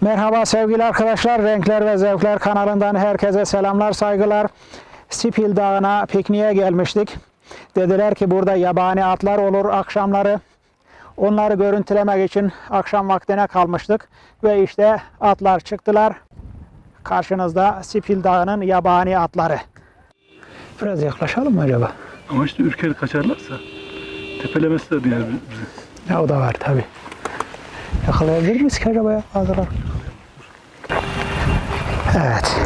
Merhaba sevgili arkadaşlar. Renkler ve Zevkler kanalından herkese selamlar, saygılar. Sipil Dağı'na pikniğe gelmiştik. Dediler ki burada yabani atlar olur akşamları. Onları görüntülemek için akşam vaktine kalmıştık. Ve işte atlar çıktılar. Karşınızda Sipil Dağı'nın yabani atları. Biraz yaklaşalım mı acaba? Ama işte ürker kaçarlarsa tepelemezler diye bizi. Ya o da var tabi. Yakalayabilir miyiz ki acaba ya? Hazırlar. Evet.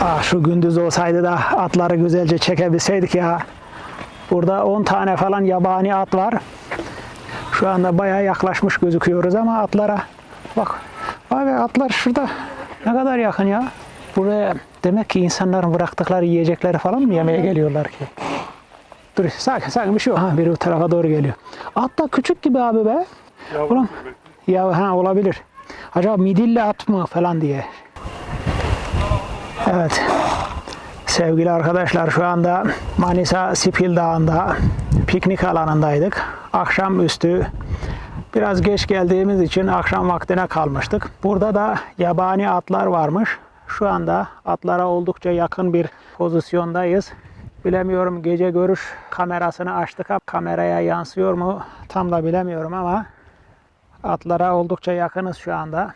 Aa, şu gündüz olsaydı da atları güzelce çekebilseydik ya. Burada 10 tane falan yabani at var. Şu anda bayağı yaklaşmış gözüküyoruz ama atlara bak. Abi atlar şurada ne kadar yakın ya. Buraya demek ki insanların bıraktıkları yiyecekleri falan mı yemeye geliyorlar ki? Dur sakin sakin bir şey yok. Ha, biri bu tarafa doğru geliyor. At da küçük gibi abi be. Ulan, ya ha olabilir. Acaba midilli at mı falan diye. Evet. Sevgili arkadaşlar şu anda Manisa Sipil Dağı'nda piknik alanındaydık. Akşamüstü biraz geç geldiğimiz için akşam vaktine kalmıştık. Burada da yabani atlar varmış. Şu anda atlara oldukça yakın bir pozisyondayız. Bilemiyorum gece görüş kamerasını açtık. Kameraya yansıyor mu tam da bilemiyorum ama atlara oldukça yakınız şu anda.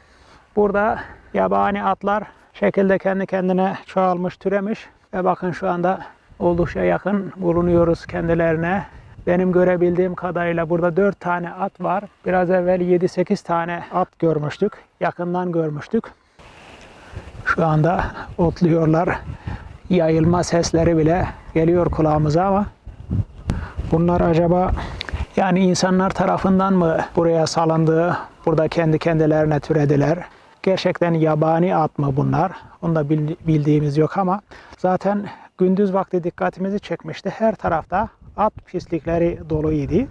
Burada yabani atlar şekilde kendi kendine çoğalmış, türemiş ve bakın şu anda oldukça yakın bulunuyoruz kendilerine. Benim görebildiğim kadarıyla burada 4 tane at var. Biraz evvel 7-8 tane at görmüştük. Yakından görmüştük. Şu anda otluyorlar. Yayılma sesleri bile geliyor kulağımıza ama bunlar acaba yani insanlar tarafından mı buraya salındı, burada kendi kendilerine türediler? Gerçekten yabani at mı bunlar? Onu da bil- bildiğimiz yok ama zaten gündüz vakti dikkatimizi çekmişti. Her tarafta at pislikleri doluydu.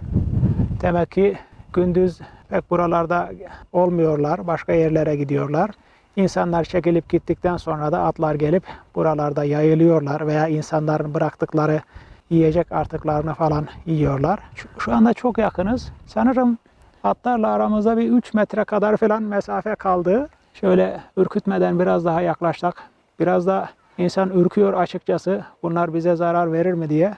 Demek ki gündüz pek buralarda olmuyorlar, başka yerlere gidiyorlar. İnsanlar çekilip gittikten sonra da atlar gelip buralarda yayılıyorlar veya insanların bıraktıkları yiyecek artıklarını falan yiyorlar. Şu anda çok yakınız. Sanırım atlarla aramızda bir 3 metre kadar falan mesafe kaldı. Şöyle ürkütmeden biraz daha yaklaştık. Biraz da insan ürküyor açıkçası. Bunlar bize zarar verir mi diye.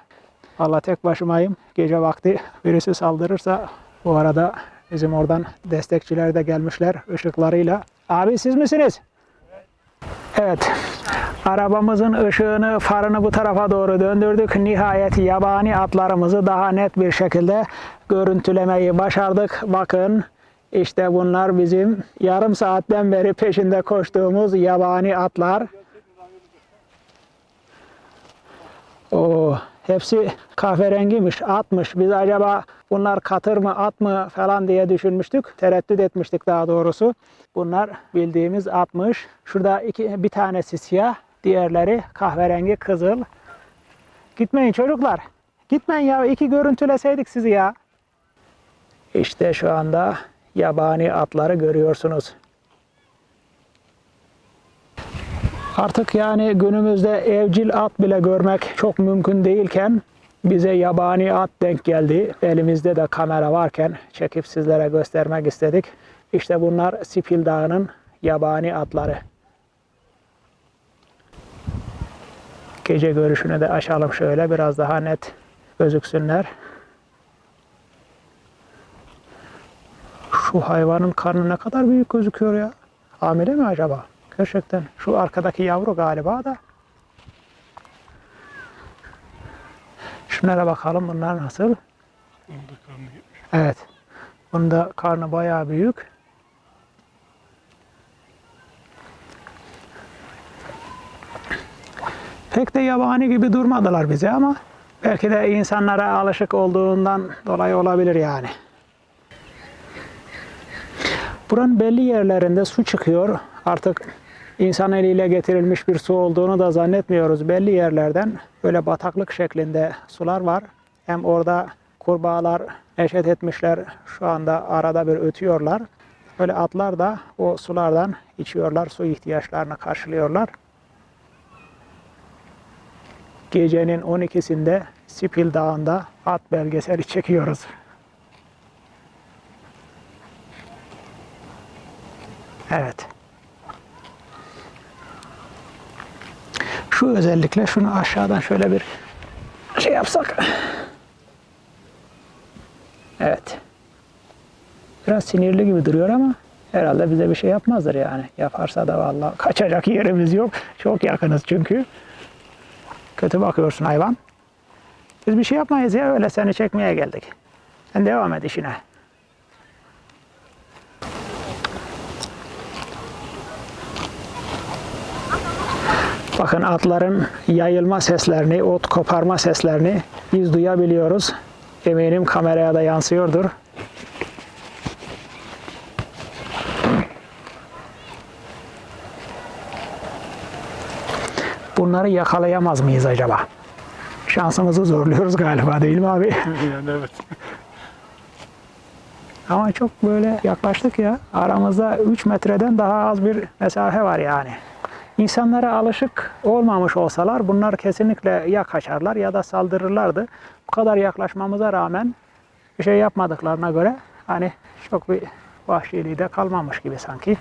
Allah tek başımayım. Gece vakti birisi saldırırsa bu arada bizim oradan destekçiler de gelmişler ışıklarıyla. Abi siz misiniz? Evet. Arabamızın ışığını, farını bu tarafa doğru döndürdük. Nihayet yabani atlarımızı daha net bir şekilde görüntülemeyi başardık. Bakın işte bunlar bizim yarım saatten beri peşinde koştuğumuz yabani atlar. Oo, hepsi kahverengiymiş, atmış. Biz acaba bunlar katır mı, at mı falan diye düşünmüştük. Tereddüt etmiştik daha doğrusu. Bunlar bildiğimiz atmış. Şurada iki, bir tanesi siyah, diğerleri kahverengi kızıl. Gitmeyin çocuklar. Gitmeyin ya. iki görüntüleseydik sizi ya. İşte şu anda yabani atları görüyorsunuz. Artık yani günümüzde evcil at bile görmek çok mümkün değilken bize yabani at denk geldi. Elimizde de kamera varken çekip sizlere göstermek istedik. İşte bunlar Sipil Dağı'nın yabani atları. Gece görüşünü de açalım şöyle biraz daha net gözüksünler. Şu hayvanın karnı ne kadar büyük gözüküyor ya. Hamile mi acaba? Gerçekten. Şu arkadaki yavru galiba da. Şunlara bakalım bunlar nasıl? Evet. Bunda karnı bayağı büyük. Pek de yabani gibi durmadılar bize ama belki de insanlara alışık olduğundan dolayı olabilir yani. Buranın belli yerlerinde su çıkıyor. Artık insan eliyle getirilmiş bir su olduğunu da zannetmiyoruz. Belli yerlerden böyle bataklık şeklinde sular var. Hem orada kurbağalar neşet etmişler. Şu anda arada bir ötüyorlar. Böyle atlar da o sulardan içiyorlar. Su ihtiyaçlarını karşılıyorlar. Gecenin 12'sinde Sipil Dağı'nda at belgeseli çekiyoruz. Evet. Şu özellikle şunu aşağıdan şöyle bir şey yapsak. Evet. Biraz sinirli gibi duruyor ama herhalde bize bir şey yapmazdır yani. Yaparsa da vallahi kaçacak yerimiz yok. Çok yakınız çünkü. Kötü bakıyorsun hayvan. Biz bir şey yapmayız ya öyle seni çekmeye geldik. Sen devam et işine. Bakın atların yayılma seslerini, ot koparma seslerini biz duyabiliyoruz. Eminim kameraya da yansıyordur. Bunları yakalayamaz mıyız acaba? Şansımızı zorluyoruz galiba değil mi abi? yani evet. Ama çok böyle yaklaştık ya. Aramızda 3 metreden daha az bir mesafe var yani. İnsanlara alışık olmamış olsalar bunlar kesinlikle ya kaçarlar ya da saldırırlardı. Bu kadar yaklaşmamıza rağmen bir şey yapmadıklarına göre hani çok bir vahşiliği de kalmamış gibi sanki.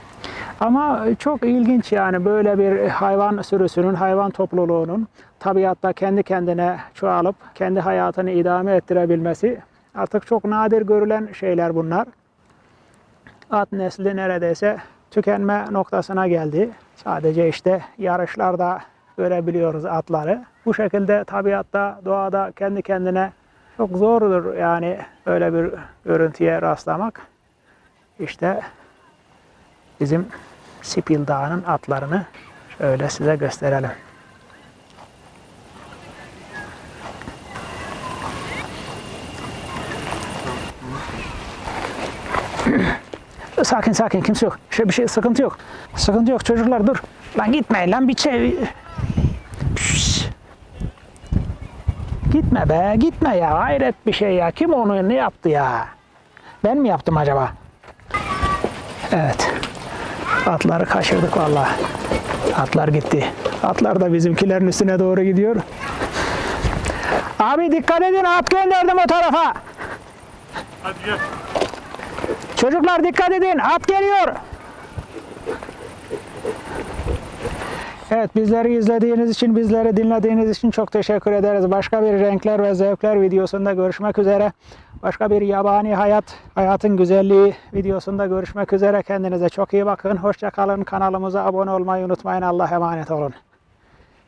Ama çok ilginç yani böyle bir hayvan sürüsünün, hayvan topluluğunun tabiatta kendi kendine çoğalıp kendi hayatını idame ettirebilmesi artık çok nadir görülen şeyler bunlar. At nesli neredeyse tükenme noktasına geldi. Sadece işte yarışlarda görebiliyoruz atları. Bu şekilde tabiatta, doğada kendi kendine çok zordur yani böyle bir görüntüye rastlamak. İşte bizim Sipil Dağı'nın atlarını şöyle size gösterelim. Sakin sakin kimse yok. Şey bir şey sıkıntı yok. Sıkıntı yok çocuklar dur. Lan gitmeyin lan bir şey. Şşş. Gitme be gitme ya hayret bir şey ya. Kim onu ne yaptı ya? Ben mi yaptım acaba? Evet. Atları kaçırdık vallahi. Atlar gitti. Atlar da bizimkilerin üstüne doğru gidiyor. Abi dikkat edin at gönderdim o tarafa. Hadi gel. Çocuklar dikkat edin at geliyor. Evet bizleri izlediğiniz için, bizleri dinlediğiniz için çok teşekkür ederiz. Başka bir renkler ve zevkler videosunda görüşmek üzere. Başka bir yabani hayat, hayatın güzelliği videosunda görüşmek üzere. Kendinize çok iyi bakın. Hoşça kalın. Kanalımıza abone olmayı unutmayın. Allah'a emanet olun.